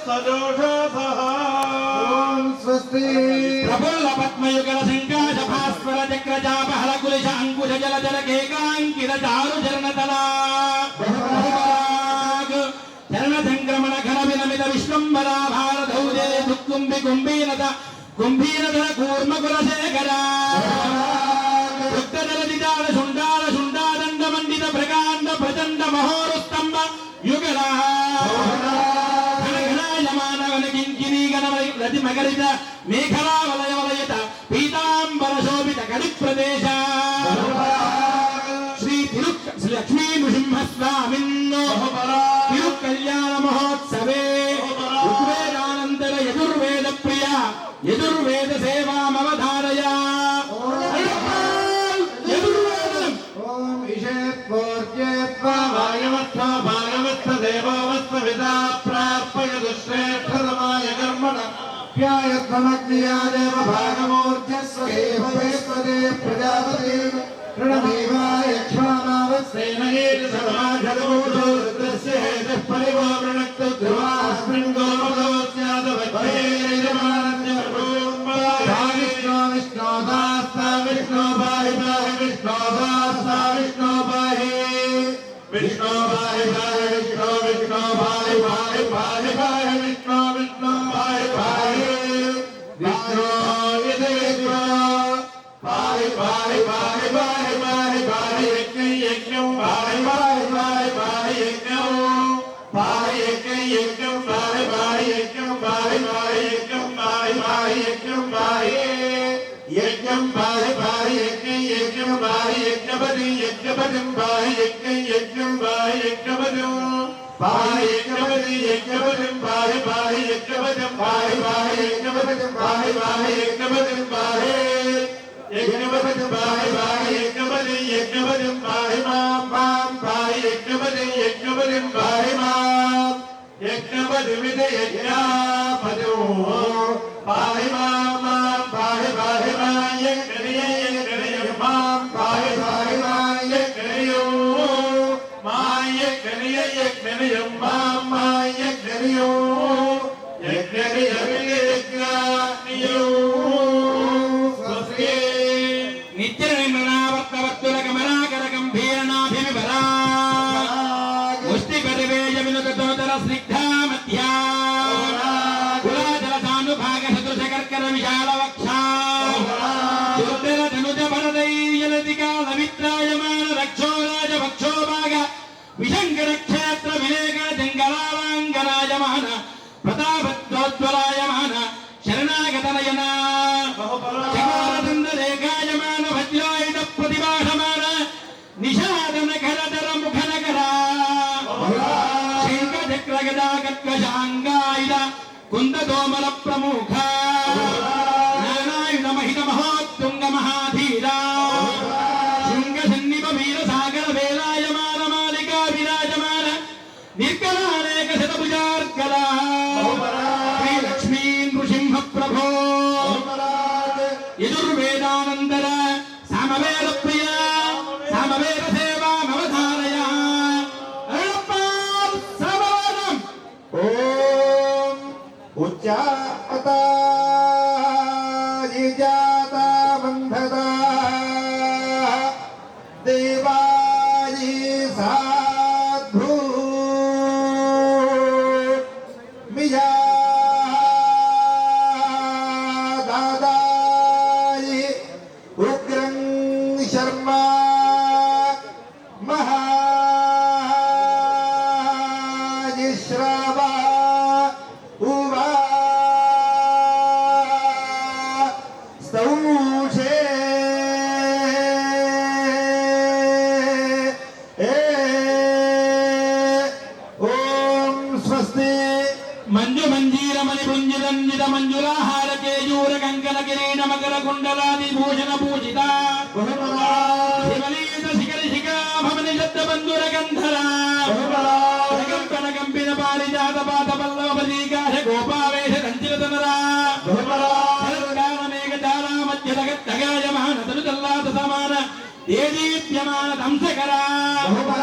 సజోషసః ఓం స్వస్తి ప్రఫుల్ల పద్మయుగల శంకాశ భాస్వర చక్ర చాపహల కులిశ అంకుశ జల జల కేకాంకిత చారు చరణతల చరణ సంక్రమణ ఘన వినమిత విశ్వంబర భారతౌజే దుక్కుంబి కుంభీనత కుంభీనత కూర్మ కులశేఖర దుఃఖజల దిదాల శుండాల శుండాదండ మండిత ప్రకాండ ప్రచండ మహోరుస్తంభ యుగలా రతి మగరిత మేఘలా వలయ వలయత పీతాంబర శోభిత గడి ప్రదేశ శ్రీ తిరు శ్రీ లక్ష్మీ నృసింహ స్వామిన్నో తిరు కళ్యాణ మహోత్సవే ఋగ్వేదానంతర యజుర్వేద ప్రియ యజుర్వేద సేవామవధారయ యజుర్వేదం ఓం ధ్యాయత్వమగ్నియాదేవ భాగమూర్జస్వదేవే ప్రజాపతి రణమేవాయ క్షమావస్తే సేనయేతి సమాజదమూఢో రుద్రస్య హేతుః పరివో వృణక్తు ధ్రువాస్మిన్ గోపదో స్యాదవైరేయమానస్య విష్ణు విష్ణు దాస్తా విష్ణు పాహి పాహి విష్ణు దాస్తా విష్ణు పాహి విష్ణు పాహి పాహి Vishnu yajnam bahi bahi yajnam yajnam bahi yajnam badi yajnam badi bahi yajnam yajnam bahi yajnam badi bahi yajnam badi yajnam badi bahi bahi yajnam badi bahi bahi yajnam badi bahi bahi yajnam badi bahi యజ్ఞనియ యజ్ఞనియం మాం మాం నిత్య నిర్మణావర్తవర్తుల గమనాకర గంభీరనాభివిభరా ముష్టి పరివేయ వినుతోదర స్నిగ్ధా మధ్యా కులాచల సానుభాగ సదృశ కర్కర విశాల వక్షా దుర్ధర ధనుజ భరదైయలతి కాల రక్షో రాజ విశంకర క్షేత్ర వివేక జంగలాలాంగనాయమాన ప్రతాపత్వోజ్వలాయమాన శరణాగత నయన రేఖాయమాన వజ్రాయుధ ప్రతిభాసమాన నిషాదన కరతర ముఖనకర శంఖ చక్ర గదా కత్వశాంగాయుధ కుందదోమల ప్రముఖ నారాయణ మహిత మహోత్తుంగ మహాధి ವೇದಾನಂದರ మహాజిశ్రవ ఉవా స్తౌషే ఓం స్వస్తి మంజు మంజీరమణి పుంజిరంజిత మంజులాహార కేయూర కంకణ కిరీట మకర కుండలాది భూషణ పూజిత జగంధరా జగంపన కంపిన పారిజాత పాత పల్లవీకార గోపావేశ కంచిరతనరా జగత్తగాయమాన తను తల్లాత సమాన దేదీప్యమాన దంశకరా